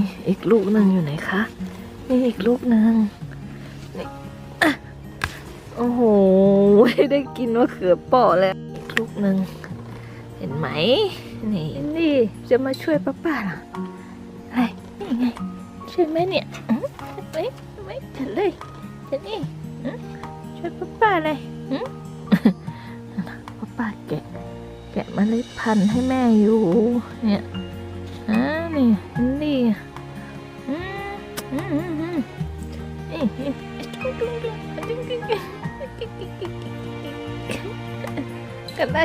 นี่อีกลูกหนึ่งอยู่ไหนคะ นี่อีกลูกหนึ่งนี่อะโอ้โห ได้กินมะเขือเปราะแล้ว อีกลูกหนึ่ง เห็นไหม นี่นี่จะมาช่วยป้าป้าเหรออะไรนี่ไง ช่วยไหมเนี่ยอืมเห็นไหมเห็นไหมเห็นเลยเห็นนี่อืมช่วยป้าป้าเลยอืมป้าป้าแกะ แกะเมล็ดพันธุ์ให้แม่อยู่ เนี่ย กันได้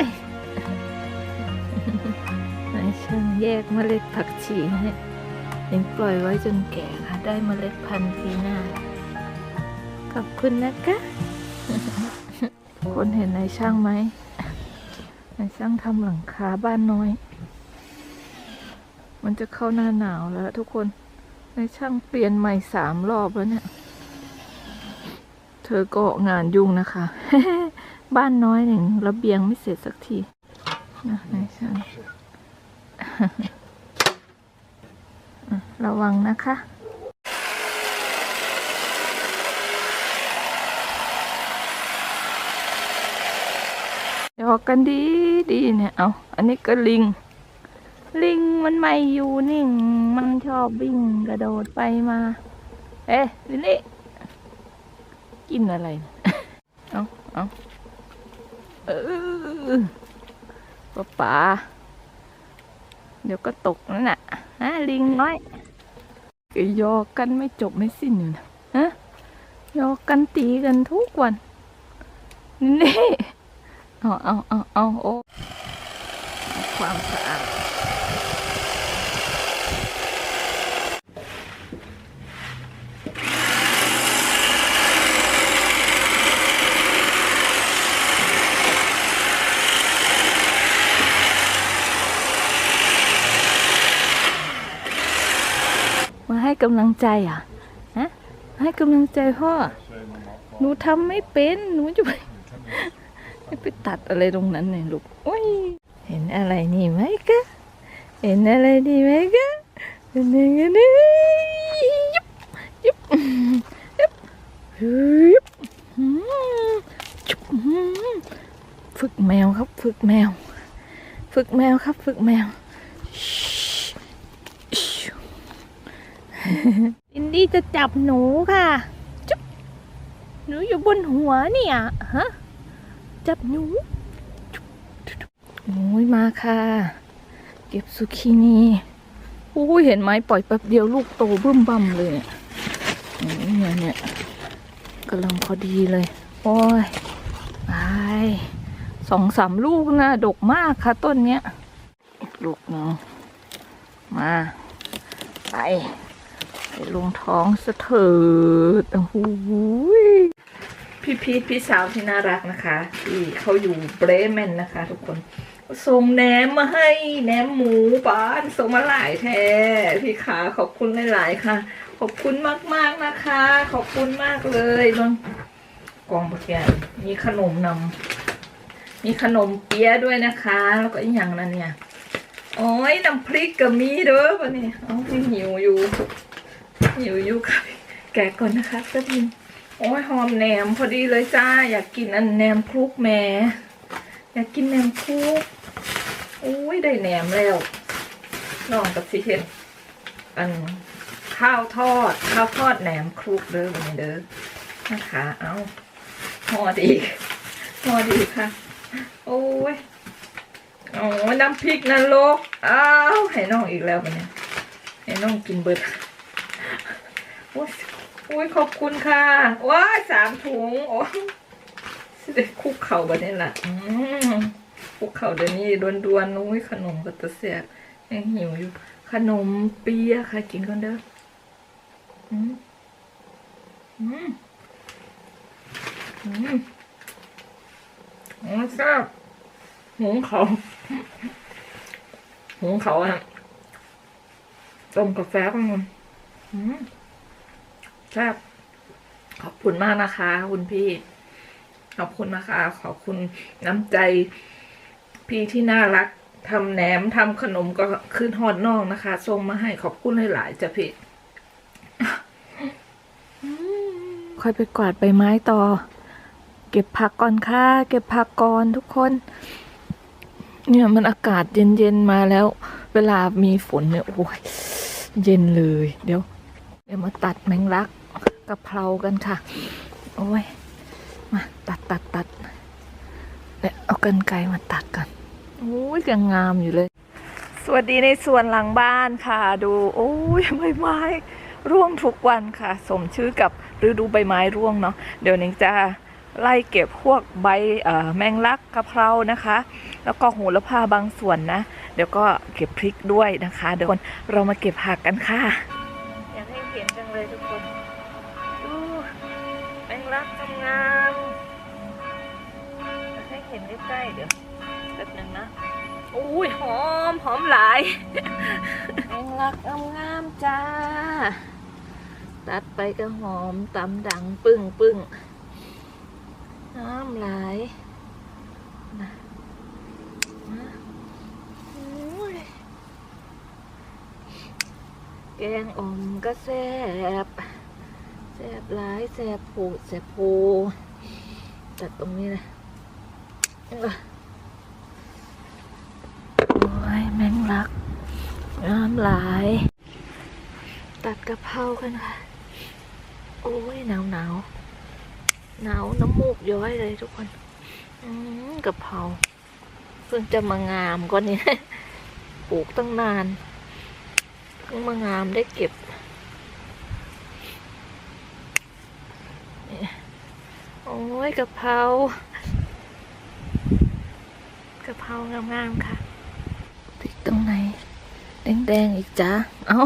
นายช่างแยกเมล็ดผักชีให้ยังปล่อยไว้จนแก่ค่ะ ได้เมล็ดพันธุ์ปีหน้า ขอบคุณนะคะ คนเห็นนายช่างไหมนายช่างทำหลังคาบ้านน้อย มันจะเข้าหน้าหนาวแล้วทุกคนนายช่างเปลี่ยนใหม่สามรอบแล้วเนี่ย เธอก็งานยุ่งนะคะ บ้านน้อยหนึ่งระเบียงไม่เสร็จสักทีนะนายช่างระวังนะคะหยอกกันดีดีเนี่ย เอา อันนี้ก็ลิง ลิงมันไม่อยู่นิ่ง มันชอบวิ่งกระโดดไปมา เอ๊ะลิลลี่กินอะไรเนี่ยเอาเอา เออป้าป๋าเดี๋ยวก็ตกนั่นน่ะฮะลิงน้อยก็ยอกกันไม่จบไม่สิ้นอยู่นะฮะยอกกันตีกันทุกวัน นี่ เอาเอาเอาเอาโอ้ความสะอาด มาให้กำลังใจอะฮะให้กำลังใจพ่อ หนูทำไม่เป็นหนูจะไปไปตัดอะไรตรงนั้นเลยลูกโอ้ยเห็นอะไรนี่ไหมกะเห็นอะไรนี่ไหมกะเห็นอะไรนี่ยุบยุบยุบยุบฝึกแมวครับ ฝึกแมว ฝึกแมวครับ ฝึกแมวชิว อินดี้จะจับหนูค่ะจุ๊บหนูอยู่บนหัวเนี่ยฮะจับหนูโอ้ยมาค่ะ เก็บซุกินี่โอ้ยเห็นไหมปล่อยแป๊บเดียวลูกโตบึ้มบั่มเลยเนี่ยเนี่ยเกำลังพอดีเลย โอ้ยไปสองสามลูกนะดกมากค่ะต้นเนี้ย ลูกหนึงมา ไป ลงท้องสะเถิดโอ้โหพี่พีทพี่สาวที่น่ารักนะคะ ที่เขาอยู่เบรเมนนะคะ ทุกคนส่งแหนมมาให้แหนมหมูบ้านส่งมาหลายแท้พี่ขาขอบคุณหลายๆค่ะ ขอบคุณมากๆนะคะ ขอบคุณมากเลยนนกล่องเมื่อกี้มีขนมนำมีขนมเปี๊ยะด้วยนะคะ แล้วก็อีกอย่างนั้นเนี่ยโอ้ยน้ำพริกกับมีเด้อวันนี้เอาพี่หิวอยู่ หิวอยู่ค่ะแกะก่อนนะคะแป๊บนึงโอ้ยหอมแหนมพอดีเลยจ้า อยากกินอันแหนมคลุกแหม่อยากกินแหนมคลุกโอ้ยได้แหนมแล้วน้องกับสิเห็นอันข้าวทอด ข้าวทอดแหนมคลุกเด้อวันนี้เด้อนะคะ เอาหอดอีกหอดอีกค่ะ โอ้ยโอ้ยน้ำพริกนรกอ้าวให้น้องอีกแล้ววันนี้ให้น้องกินเบิด อุ้ยขอบคุณค่ะ ว้าสามถุง โอ้ยสิคุกเข่าแบบนี้แหละคุกเข่าเดี๋ยวนี้ดวนๆนุ้ยขนมก็ตะเสียยังหิวอยู่ ขนมเปี๊ยะค่ะกินก่อนเด้ออืมอืมอืมอืมแซ่บหุงเขาหุงเขาอะต้มกาแฟก่อนอืม ครับขอบคุณมากนะคะ คุณพี่ ขอบคุณนะคะ ขอบคุณน้ำใจพี่ที่น่ารักทำแหนมทำขนมก็ขึ้นฮอดนอกนะคะส่งมาให้ขอบคุณหลายๆจ้ะพี่ค่อยไปกวาดใบไม้ต่อ เก็บผักก่อนค่ะ เก็บผักก่อนทุกคน เนี่ยมันอากาศเย็นๆมาแล้ว เวลามีฝนเนี่ยโอ้ยเย็นเลย เดี๋ยว เดี๋ยวมาตัดแมงลัก กะเพรากันค่ะ โอ้ย มาตัดตัดตัดเนี่ยเอากันไกรมาตัดกันโอ้ยยังงามอยู่เลย สวัสดีในส่วนหลังบ้านค่ะ ดู โอ้ยใบไม้ร่วงทุกวันค่ะ สมชื่อกับฤดูใบไม้ร่วงเนาะเดี๋ยวนิ้งจะไล่เก็บพวกใบแมงลักกะเพรานะคะ แล้วก็โหระพาบางส่วนนะ เดี๋ยวก็เก็บพริกด้วยนะคะ เดี๋ยวคนเรามาเก็บผักกันค่ะ อยากให้เห็นจังเลยทุกคน แมงลักงามๆอยากให้เห็นใกล้ๆเดี๋ยวแป๊บนึงนะอุ้ยหอมหอมหลายแมงลักงามๆจ้า ตัดไปก็หอมตำดังปึ้งปึ้งน้ำหลายนะอุ้ยแกงอมก็แซ่บ แซ่บหลายแซ่บผูแซ่บผูตัดตรงนี้นะโอ้ยแมงลักน้ำหลาย ตัดกระเพรากันค่ะ โอ้ยหนาวหนาวหนาวน้ำมูกย้อยเลยทุกคนอืมกะเพราเพิ่งจะมางามก็นี่ปลูกตั้งนานเพิ่งมางามได้เก็บนี่โอ้ ยกะเพรากะเพรางามๆค่ะติดตรงไหน แดงๆอีกจ้าเอ้า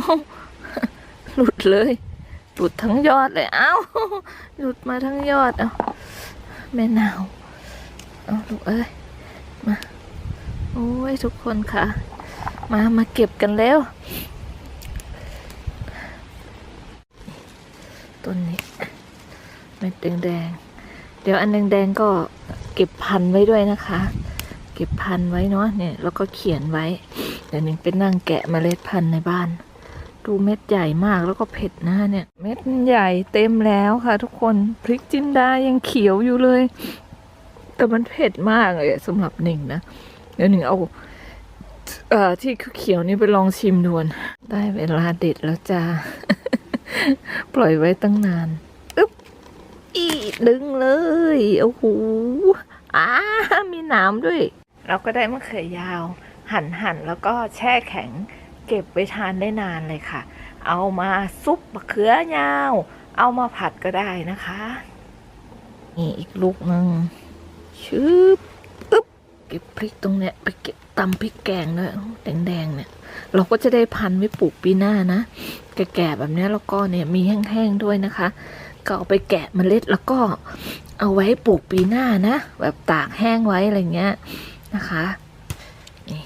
หลุดเลย หลุดทั้งยอดเลย เอ้าหลุดมาทั้งยอด เอ้าแม่นาวเอาลูกเอ้ย มา โอ้ยทุกคนค่ะ มามาเก็บกันแล้ว ต้นนี้เม็ดแดงๆ เดี๋ยวอันแดงๆก็เก็บพันไว้ด้วยนะคะ เก็บพันไว้เนาะเนี่ยแล้วก็เขียนไว้ เดี๋ยวหนึ่งไปนั่งแกะเมล็ดพันธุ์ในบ้าน ดูเม็ดใหญ่มากแล้วก็เผ็ดนะเนี่ย เม็ดใหญ่เต็มแล้วค่ะ ทุกคนพริกจินดายังเขียวอยู่เลย แต่มันเผ็ดมากเลยสำหรับหนึ่งนะเดี๋ยวหนึ่งเอาเอ่อที่เขียวนี่ไปลองชิมดูนได้เวลาเด็ดแล้วจ้า ปล่อยไว้ตั้งนาน ดึงเลย โอ้โหอ้ามีหนามด้วย เราก็ได้มะเขือยาว หั่นหั่นแล้วก็แช่แข็ง เก็บไว้ทานได้นานเลยค่ะ เอามาซุปมะเขือยาว เอามาผัดก็ได้นะคะ นี่อีกลูกหนึ่งชืบอึ๊บเก็บพริกตรงเนี้ยไปเก็บตำพริกแกงด้วยแดงๆเนี่ย เราก็จะได้พันธุ์ไว้ปลูกปีหน้านะ แก่ๆแบบเนี้ยแล้วก็เนี่ยมีแห้งๆด้วยนะคะ ก็เอาไปแกะเมล็ดแล้วก็เอาไว้ปลูกปีหน้านะ แบบตากแห้งไว้อะไรเงี้ยนะคะนี่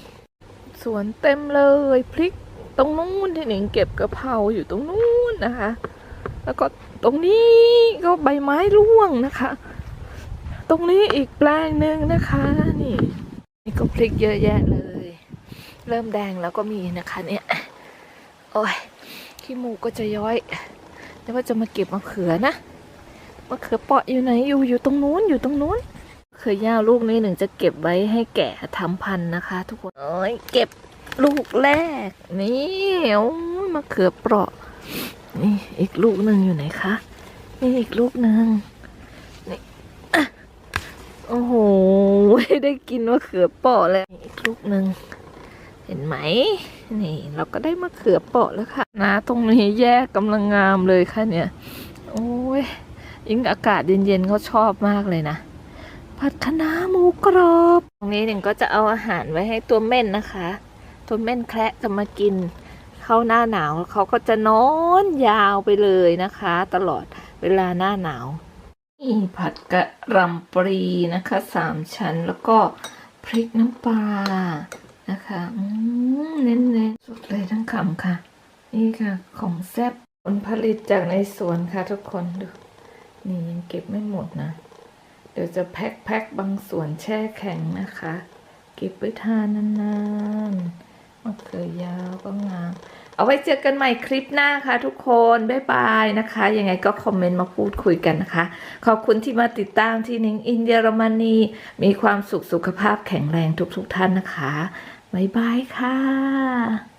สวนเต็มเลยพริกตรงนู้นที่หนิงเก็บกระเพราอยู่ตรงนู้นนะคะ แล้วก็ตรงนี้ก็ใบไม้ร่วงนะคะ ตรงนี้อีกแปลงหนึ่งนะคะนี่นี่ก็พริกเยอะแยะเลย เริ่มแดงแล้วก็มีนะคะเนี่ยโอ้ยขี้มูกก็จะย้อย แต่ว่าจะมาเก็บมะเขือนะมะเขือเปาะอยู่ไหนอยู่อยู่ตรงนู้นอยู่ตรงนู้นมะเขือยาลูกนี้หนึ่งจะเก็บไว้ให้แก่ทำพันธุ์นะคะ ทุกคนโอ้ยเก็บลูกแรก นี่โอ้มะเขือเปราะ นี่อีกลูกหนึ่งอยู่ไหนคะนี่อีกลูกหนึ่งนี่อโอ้โหได้กินมะเขือเปราะแล้วอีกลูกหนึ่ง เห็นไหมนี่เราก็ได้มะเขือเปาะแล้วค่ะ นะ ตรงนี้แยกกำลังงามเลยค่ะเนี่ย โอ้ยยิ่งอากาศเย็นๆเขาชอบมากเลยนะผัดคะน้าหมูกรอบ ตรงนี้หนึ่งก็จะเอาอาหารไว้ให้ตัวเม่นนะคะ ตัวเม่นแคระจะมากิน เข้าหน้าหนาวเขาก็จะนอนยาวไปเลยนะคะ ตลอดเวลาหน้าหนาวนี่ผัดกะหล่ำปรีนะคะสามชั้นแล้วก็พริกน้ำปลา นะคะอืเน้นๆ สุดเลยทั้งคำค่ะ นี่ค่ะของแซ่บผลผลิตจากในสวนค่ะทุกคนดู นี่ยังเก็บไม่หมดนะ เดี๋ยวจะแพ็คแพ็คบางส่วนแช่แข็งนะคะ เก็บไว้ทานนานๆมะเขือยาวก็งาม เอาไว้เจอกันใหม่คลิปหน้าค่ะทุกคน บ๊ายบายนะคะ ยังไงก็คอมเมนต์มาพูดคุยกันนะคะ ขอบคุณที่มาติดตามที่นิงอินเยอรมนี มีความสุขสุขภาพแข็งแรงทุกๆทท่านนะคะ บ๊ายบายค่ะ